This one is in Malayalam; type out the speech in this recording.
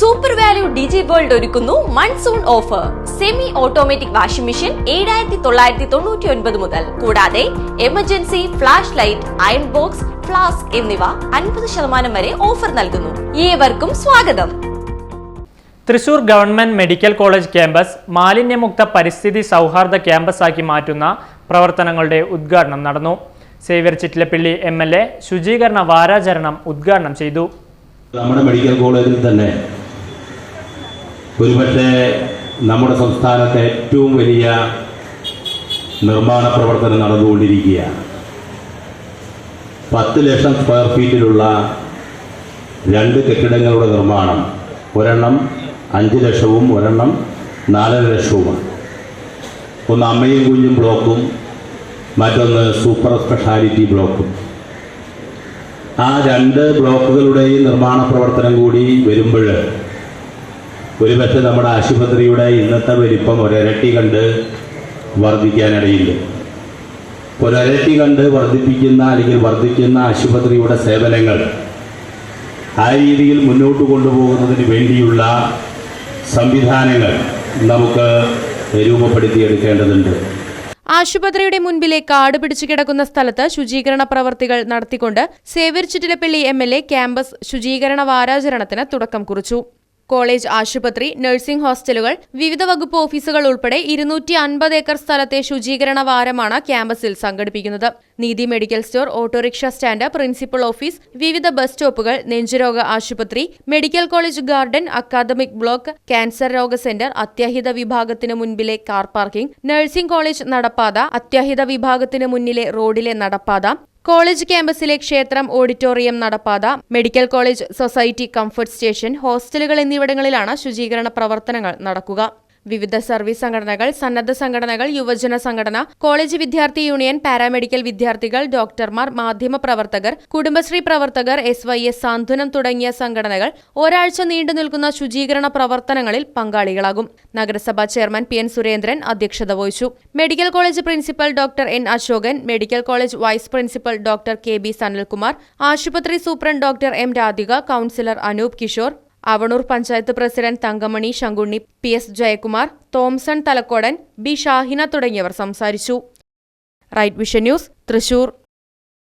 സൂപ്പർ വാല്യൂ ഡിജി വേൾഡ് ഒരുക്കുന്നു monsoon offer semi automatic washing machine ഏഴായിരത്തി തൊള്ളായിരത്തി തൊണ്ണൂറ്റി ഒൻപത് മുതൽ. കൂടാതെ emergency flash light iron box flask എന്നിവ അൻപത് ശതമാനം വരെ ഓഫർ നൽകുന്നു. ഏവർക്കും സ്വാഗതം. Thrissur government medical college campus മാലിന്യമുക്ത പരിസ്ഥിതി സൗഹാർദ്ദ ക്യാമ്പസാക്കി മാറ്റുന്ന പ്രവർത്തനങ്ങളുടെ ഉദ്ഘാടനം നടന്നു. Xavier Chittilappilly M L A ശുചീകരണ വാരാചരണം ഉദ്ഘാടനം ചെയ്തു. നമ്മുടെ മെഡിക്കൽ കോളേജിൽ തന്നെ ഒരുപക്ഷെ നമ്മുടെ സംസ്ഥാനത്തെ ഏറ്റവും വലിയ നിർമ്മാണ പ്രവർത്തനം നടന്നുകൊണ്ടിരിക്കുകയാണ്. പത്ത് ലക്ഷം സ്ക്വയർ ഫീറ്റിലുള്ള രണ്ട് കെട്ടിടങ്ങളുടെ നിർമ്മാണം. ഒരെണ്ണം അഞ്ച് ലക്ഷവും ഒരെണ്ണം നാലര ലക്ഷവുമാണ്. ഒന്ന് അമ്മയും കുഞ്ഞും ബ്ലോക്കും മറ്റൊന്ന് സൂപ്പർ സ്പെഷ്യാലിറ്റി ബ്ലോക്കും. ആ രണ്ട് ബ്ലോക്കുകളുടെയും നിർമ്മാണ പ്രവർത്തനം കൂടി വരുമ്പോൾ ഒരുപക്ഷെ നമ്മുടെ ആശുപത്രിയുടെ ഇന്നത്തെ വലിപ്പം ഒരരട്ടി കണ്ട് വർദ്ധിക്കാനിടയില്ല ഒരരട്ടി കണ്ട് വർദ്ധിപ്പിക്കുന്ന അല്ലെങ്കിൽ വർദ്ധിക്കുന്ന ആശുപത്രിയുടെ സേവനങ്ങൾ ആ രീതിയിൽ മുന്നോട്ട് കൊണ്ടുപോകുന്നതിന് വേണ്ടിയുള്ള സംവിധാനങ്ങൾ നമുക്ക് രൂപപ്പെടുത്തിയെടുക്കേണ്ടതുണ്ട്. ആശുപത്രിയുടെ മുൻപിലെ കാട് പിടിച്ചു കിടക്കുന്ന സ്ഥലത്ത് ശുചീകരണ പ്രവർത്തികൾ നടത്തിക്കൊണ്ട് Xavier Chittilappilly M L A campus ശുചീകരണ വാരാചരണത്തിന് തുടക്കം കുറിച്ചു. കോളേജ് ആശുപത്രി നഴ്സിംഗ് ഹോസ്റ്റലുകൾ വിവിധ വകുപ്പ് ഓഫീസുകൾ ഉൾപ്പെടെ ഇരുന്നൂറ്റി അൻപത് ഏക്കർ സ്ഥലത്തെ ശുചീകരണ വാരമാണ് ക്യാമ്പസിൽ സംഘടിപ്പിക്കുന്നത്. Neethi medical store autorickshaw stand principal office വിവിധ ബസ് സ്റ്റോപ്പുകൾ നെഞ്ചുരോഗ ആശുപത്രി medical college garden academic block cancer രോഗ സെന്റർ അത്യാഹിത വിഭാഗത്തിന് മുൻപിലെ കാർ പാർക്കിംഗ് നഴ്സിംഗ് കോളേജ് നടപ്പാത അത്യാഹിത വിഭാഗത്തിന് മുന്നിലെ റോഡിലെ നടപ്പാത കോളേജ് ക്യാമ്പസിലെ ക്ഷേത്രം ഓഡിറ്റോറിയം നടപ്പാത medical college society comfort station ഹോസ്റ്റലുകൾ എന്നിവിടങ്ങളിലാണ് ശുചീകരണ പ്രവർത്തനങ്ങൾ നടക്കുക. വിവിധ സർവീസ് സംഘടനകൾ സന്നദ്ധ സംഘടനകൾ യുവജന സംഘടന കോളേജ് വിദ്യാർത്ഥി യൂണിയൻ പാരാമെഡിക്കൽ വിദ്യാർത്ഥികൾ ഡോക്ടർമാർ മാധ്യമ പ്രവർത്തകർ കുടുംബശ്രീ പ്രവർത്തകർ എസ് വൈ എസ് സാന്ത്വനം തുടങ്ങിയ സംഘടനകൾ ഒരാഴ്ച നീണ്ടു നിൽക്കുന്ന ശുചീകരണ പ്രവർത്തനങ്ങളിൽ പങ്കാളികളാകും. നഗരസഭാ ചെയർമാൻ പി എൻ സുരേന്ദ്രൻ അധ്യക്ഷത വഹിച്ചു. Medical college principal doctor N Asokan medical college vice principal doctor K B Sanalkumar ആശുപത്രി superintendent doctor M Radhika councillor Anoop Kishore Avanur panchayat president Thankamani Sankunni P S Jayakumar Thomson Thalakkodan B Shahina തുടങ്ങിയവർ സംസാരിച്ചു. Right vision news Thrissur.